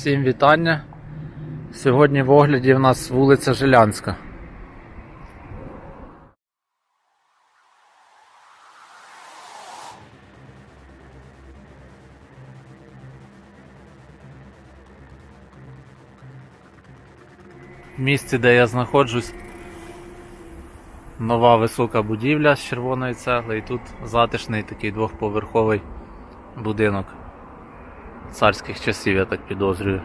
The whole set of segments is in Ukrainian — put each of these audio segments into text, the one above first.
Всім вітання. Сьогодні в огляді в нас вулиця Жилянська. В місці, де я знаходжусь, нова висока будівля з червоної цегли, і тут затишний такий двохповерховий будинок царських часів, я так підозрюю.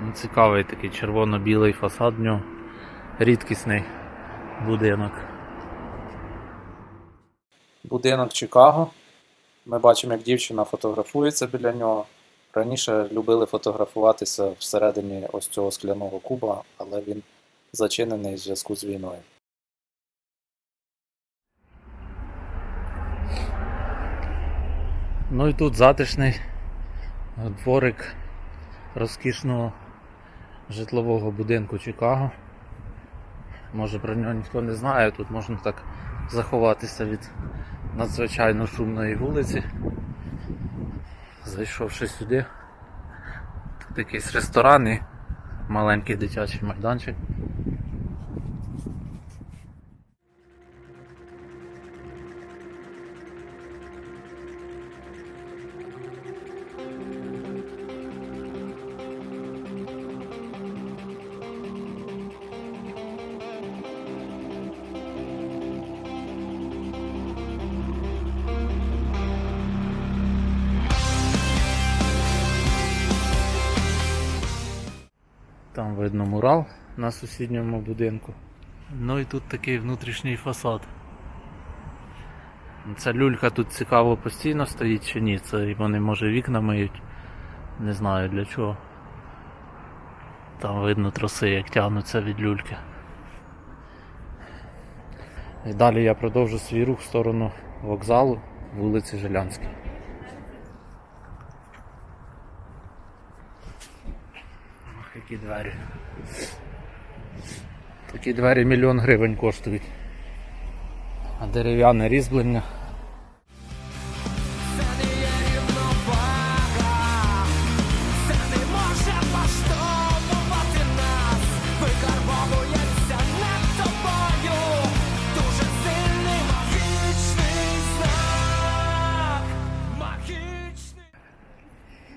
Ну, Цікавий такий червоно-білий фасад в нього. Рідкісний будинок. Будинок Чикаго. Ми бачимо, як дівчина фотографується біля нього. Раніше любили фотографуватися всередині ось цього скляного куба, але він зачинений в зв'язку з війною. Ну і тут затишний дворик розкішного житлового будинку Чикаго. Може про нього ніхто не знає, тут можна так заховатися від надзвичайно шумної вулиці. Зайшовши сюди, тут якийсь ресторан і маленький дитячий майданчик. Видно мурал на сусідньому будинку. Ну і тут такий внутрішній фасад. Ця люлька тут цікаво постійно стоїть чи ні. Це вони може вікна миють. Не знаю для чого. Там видно троси, як тягнуться від люльки. І далі я продовжу свій рух в сторону вокзалу вулиці Жилянській. Які двері. Такі двері мільйон гривень коштують. А дерев'яне різьблення.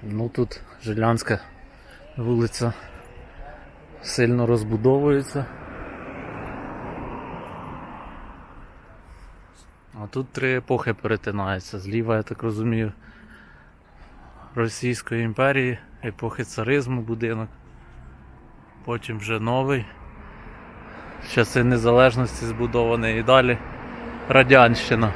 Ну тут Жилянська вулиця сильно розбудовується. А тут три епохи перетинаються. Зліва, я так розумію, Російської імперії, епохи царизму будинок. Потім вже новий. Часи незалежності збудований і далі Радянщина.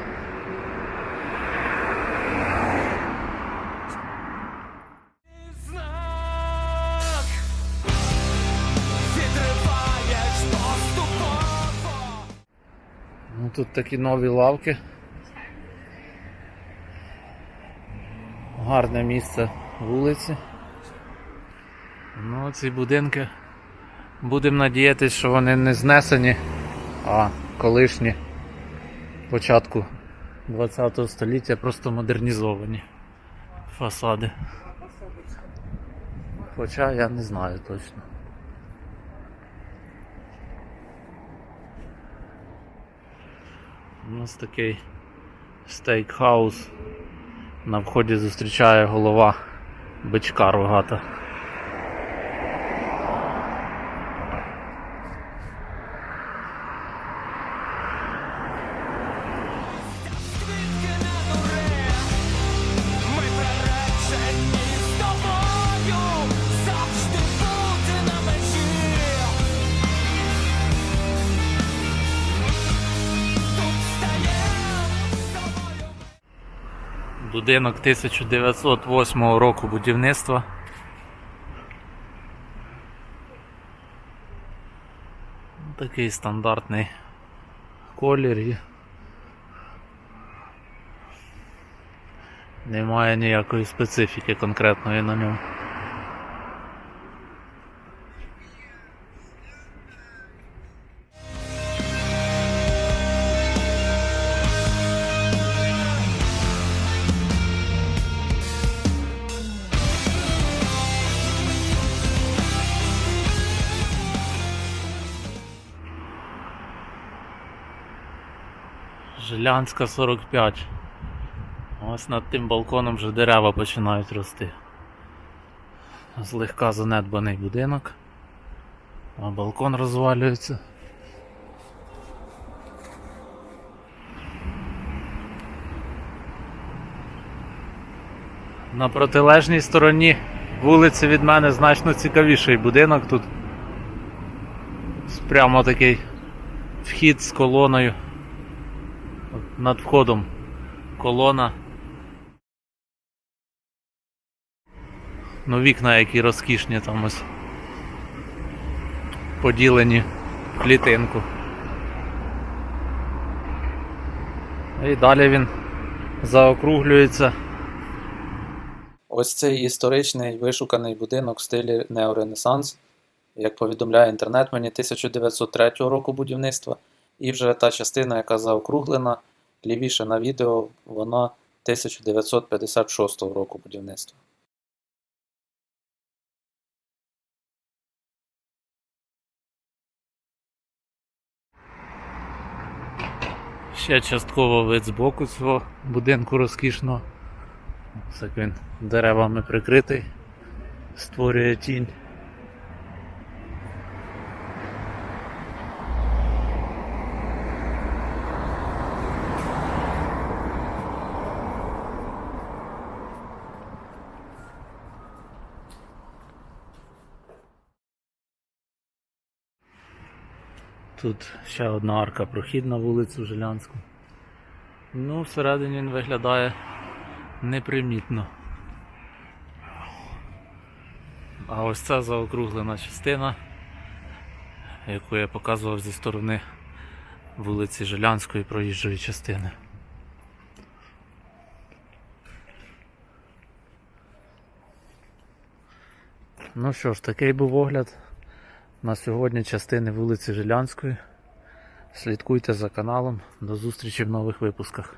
Ну, тут такі нові лавки. Гарне місце вулиці. Ну, ці будинки. Будемо надіятися, що вони не знесені, а колишні початку 20 століття просто модернізовані фасади. Хоча я не знаю точно. У нас такий стейкхаус. На вході зустрічає голова бичка рогата. Будинок 1908 року будівництва. Такий стандартний колір немає ніякої специфіки конкретної на ньому. Жилянська 45. Ось над тим балконом вже дерева починають рости. Злегка занедбаний будинок. А балкон розвалюється. На протилежній стороні вулиці від мене значно цікавіший будинок тут. Прямо такий вхід з колоною. Над входом колона. Ну, вікна які розкішні там ось. Поділені в клітинку. І далі він заокруглюється. Ось цей історичний вишуканий будинок в стилі неоренесанс, як повідомляє інтернет, мені 1903 року будівництва, і вже та частина, яка заокруглена, лівіше на відео, вона 1956 року будівництва. Ще частково вид з боку цього будинку розкішного. Ось як він деревами прикритий, створює тінь. Тут ще одна арка прохід на вулицю Жилянську. Ну, всередині він виглядає непримітно. А ось ця заокруглена частина, яку я показував зі сторони вулиці Жилянської проїжджої частини. Ну що ж, такий був огляд на сьогодні частини вулиці Жилянської. Слідкуйте за каналом. До зустрічі в нових випусках.